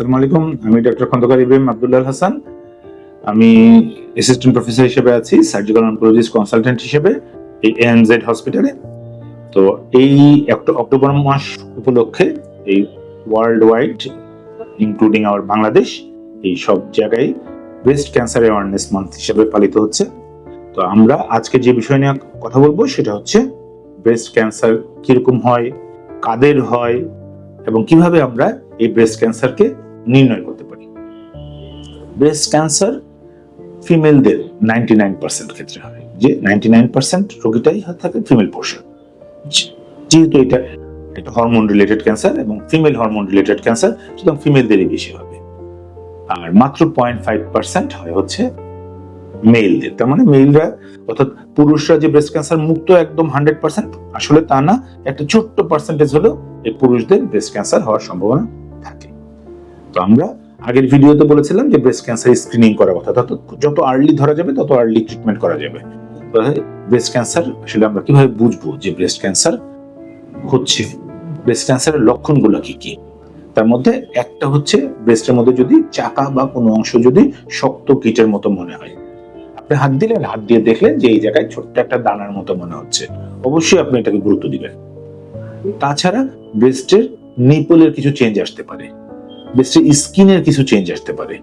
আসসালামু আলাইকুম। আমি ডক্টর খন্দকার ইব্রাহিম আব্দুল্লাহ হাসান। আমি অ্যাসিস্ট্যান্ট প্রফেসর হিসেবে আছি সার্জিক্যাল অনকোলজিস্ট কনসালটেন্ট হিসেবে এই এনজেড হসপিটালে তো এই অক্টোবর মাস উপলক্ষে এই world wide including our Bangladesh এই সব জায়গায় ব্রেস্ট ক্যান্সার অ্যাওয়ারনেস মান্থ হিসেবে পালিত হচ্ছে। তো আমরা আজকে যে বিষয় নিয়ে কথা বলব সেটা হচ্ছে ব্রেস্ট ক্যান্সার কীরকম হয়, কাদের হয়, এবং কীভাবে আমরা এই ব্রেস্ট ক্যান্সারকে নির্ণয় করতে পারি। ব্রেস্ট ক্যান্সার ফিমেলদের নাইনটি নাইন পার্সেন্ট ক্ষেত্রে হয় যে নাইনটি নাইন পার্সেন্ট রোগীটাই থাকে ফিমেল পোর্শন যেহেতু এটা একটা হরমোন রিলেটেড ক্যান্সার এবং ফিমেল হরমোন রিলেটেড ক্যান্সার সুতরাং ফিমেলদেরই বেশি হবে। আর মাত্র পয়েন্ট ফাইভ পার্সেন্ট হয় হচ্ছে মেলদের তার মানে মেলরা অর্থাৎ পুরুষরা যে ব্রেস্ট ক্যান্সার মুক্ত একদম হান্ড্রেড পার্সেন্ট আসলে তা না, একটা ছোট্ট পার্সেন্টেজ হলেও এই পুরুষদের ব্রেস্ট ক্যান্সার হওয়ার সম্ভাবনা থাকে। তো আমরা আগের ভিডিওতে বলেছিলাম যে ব্রেস্ট ক্যান্সার স্ক্রিনিং করার কথা। তত যত আর্লি ধরা যাবে, তত আর্লি ট্রিটমেন্ট করা যাবে। ব্রেস্ট ক্যান্সার আসলে আমরা কীভাবে বুঝব যে ব্রেস্ট ক্যান্সার হচ্ছে? ব্রেস্ট ক্যান্সারের লক্ষণগুলো কি কি? তার মধ্যে একটা হচ্ছে ব্রেস্টের মধ্যে যদি চাকা বা কোনো অংশ যদি শক্ত কিটের মতো মনে হয়। আপনি হাত দিলেন, হাত দিয়ে দেখলেন যে এই জায়গায় ছোট্ট একটা দানার মতো মনে হচ্ছে। অবশ্যই আপনি এটাকে গুরুত্ব দিবেন। তাছাড়া ব্রেস্টের নিপলের কিছু চেঞ্জ আসতে পারে। ব্রেস্টের স্কিনের কিছু চেঞ্জ আসতে পারে।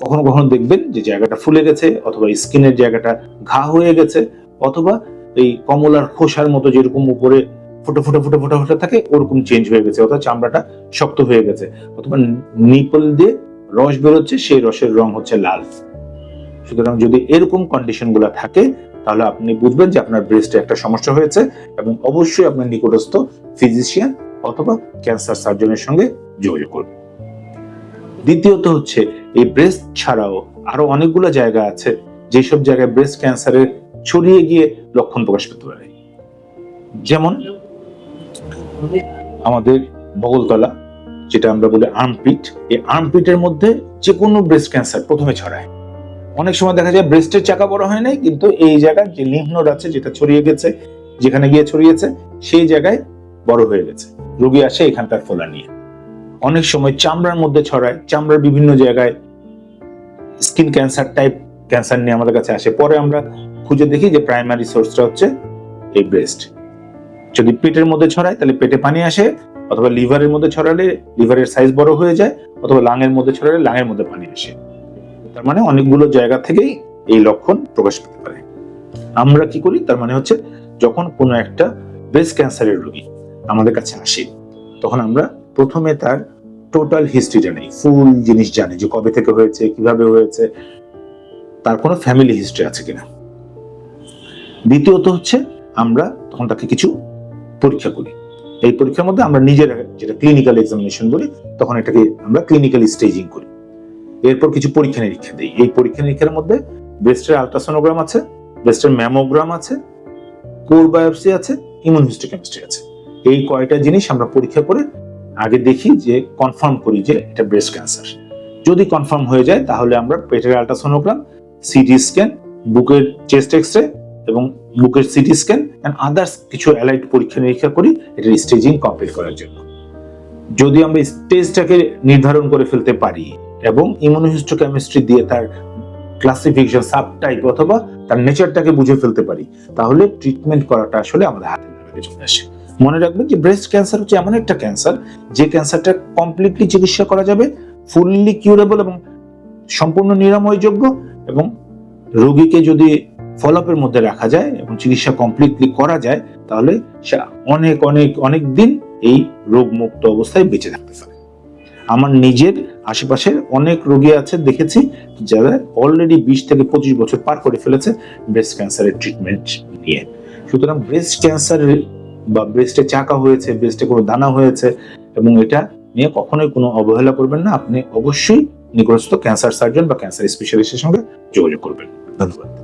কখনো কখনো দেখবেন যে জায়গাটা ফুলে গেছে অথবা স্কিনের জায়গাটা ঘা হয়ে গেছে অথবা এই কমলার খোসার মতো যেরকম উপরে ফুটো ফুটো ফুটো ফুটো ফুটো থাকে, ওরকম চেঞ্জ হয়ে গেছে। অথবা চামড়াটা শক্ত হয়ে গেছে। অথবা নিপল দিয়ে রস বেরোচ্ছে, সেই রসের রং হচ্ছে লাল। সুতরাং যদি এরকম কন্ডিশনগুলা থাকে, তাহলে আপনি বুঝবেন যে আপনার ব্রেস্টে একটা সমস্যা হয়েছে এবং অবশ্যই আপনার নিকটস্থ ফিজিশিয়ান অথবা ক্যান্সার সার্জনের সঙ্গে যোগাযোগ করবেন। দ্বিতীয়ত হচ্ছে এই ব্রেস্ট ছাড়াও আরও অনেকগুলো জায়গা আছে যেসব জায়গায় ব্রেস্ট ক্যান্সারের ছড়িয়ে গিয়ে লক্ষণ প্রকাশ পেতে পারে। যেমন আমাদের বগলতলা, যেটা আমরা বলি আর্মপিট এই আর্মপিটের মধ্যে যে কোনো ব্রেস্ট ক্যান্সার প্রথমে ছড়ায়। অনেক সময় দেখা যায় ব্রেস্টের চাকা বড় হয় নাই, কিন্তু এই জায়গায় যে লিম্ফ আছে যেটা ছড়িয়ে গেছে, যেখানে গিয়ে ছড়িয়েছে, সেই জায়গায় বড় হয়ে গেছে। রোগী আসে এখানকার ফোলা নিয়ে অনেক সময় চামড়ার মধ্যে ছড়ায়, চামড়ার বিভিন্ন জায়গায় স্কিন ক্যান্সার টাইপ ক্যান্সার নিয়ে আমাদের কাছে আসে। পরে আমরা খুঁজে দেখি যে প্রাইমারি সোর্সটা হচ্ছে এই ব্রেস্ট যদি পেটের মধ্যে ছড়ায়, তাহলে পেটে পানি আসে, অথবা লিভারের মধ্যে ছড়ালে লিভারের সাইজ বড় হয়ে যায়, অথবা লাঙের মধ্যে ছড়ালে লাঙের মধ্যে পানি আসে। তার মানে অনেকগুলো জায়গা থেকেই এই লক্ষণ প্রকাশ পেতে পারে। আমরা কি করি? তার মানে হচ্ছে যখন কোনো একটা ব্রেস্ট ক্যান্সারের রোগী আমাদের কাছে আসে, তখন আমরা প্রথমে তার টোটাল হিস্ট্রিটা নেই। ফুল জিনিস জানি যে কবে থেকে হয়েছে, কীভাবে হয়েছে, তার কোনো ফ্যামিলি হিস্ট্রি আছে কিনা। দ্বিতীয়ত হচ্ছে, আমরা তখন তাকে কিছু পরীক্ষা করি। এই পরীক্ষার মধ্যে আমরা নিজেরা যেটা ক্লিনিক্যাল এক্সামিনেশন বলি, তখন এটাকে আমরা ক্লিনিক্যাল স্টেজিং করি। এরপর কিছু পরীক্ষা নিরীক্ষা দিই। এই পরীক্ষা নিরীক্ষার মধ্যে ব্রেস্টের আলট্রাসোনোগ্রাম আছে ব্রেস্টের ম্যামোগ্রাম আছে কোর বায়োপসি আছে ইমিউনোহিস্টোকেমিস্ট্রি আছে। এই কয়টা জিনিস আমরা পরীক্ষা করে আগে দেখি যে কনফার্ম করি যে এটা ব্রেস্ট ক্যান্সার যদি কনফার্ম হয়ে যায়, তাহলে আমরা পেটের আলট্রাসোনোগ্রাম সিটি স্ক্যান বুকের চেস্ট এক্স রে এবং বুকের সিটি স্ক্যান এন্ড আদার্স কিছু অ্যালাইট পরীক্ষা নিরীক্ষা করি, এটার স্টেজিং কমপ্লিট করার জন্য। যদি আমরা স্টেজটাকে নির্ধারণ করে ফেলতে পারি এবং ইমিউনোহিস্টোকেমিস্ট্রি দিয়ে তার ক্লাসিফিকেশন সাব টাইপ অথবা তার নেচারটাকে বুঝে ফেলতে পারি, তাহলে ট্রিটমেন্ট করাটা আসলে আমাদের হাতে চলে আসে। মনে রাখবেন যে ব্রেস্ট ক্যান্সার হচ্ছে এমন একটা ক্যান্সার যে ক্যান্সারটা কমপ্লিটলি চিকিৎসা করা যাবে ফুললি কিউরেবল এবং সম্পূর্ণ নিরাময়যোগ্য এবং রোগীকে যদি ফলোআপের মধ্যে রাখা যায় এবং চিকিৎসা কমপ্লিটলি করা যায়, তাহলে সে অনেক অনেক অনেক দিন এই রোগ মুক্ত অবস্থায় বেঁচে থাকতে পারে। আমার নিজের আশেপাশের অনেক রোগী আছে, দেখেছি, যারা অলরেডি বিশ থেকে পঁচিশ বছর পার করে ফেলেছে ব্রেস্ট ক্যান্সারের ট্রিটমেন্ট নিয়ে। সুতরাং ব্রেস্ট ক্যান্সার বা ব্রেস্টে চাকা হয়েছে ব্রেস্টে কোনো দানা হয়েছে এবং এটা নিয়ে কখনোই কোনো অবহেলা করবেন না। আপনি অবশ্যই নিকটস্থ ক্যান্সার সার্জন বা ক্যান্সার স্পেশালিস্টের সঙ্গে যোগাযোগ করবেন। ধন্যবাদ।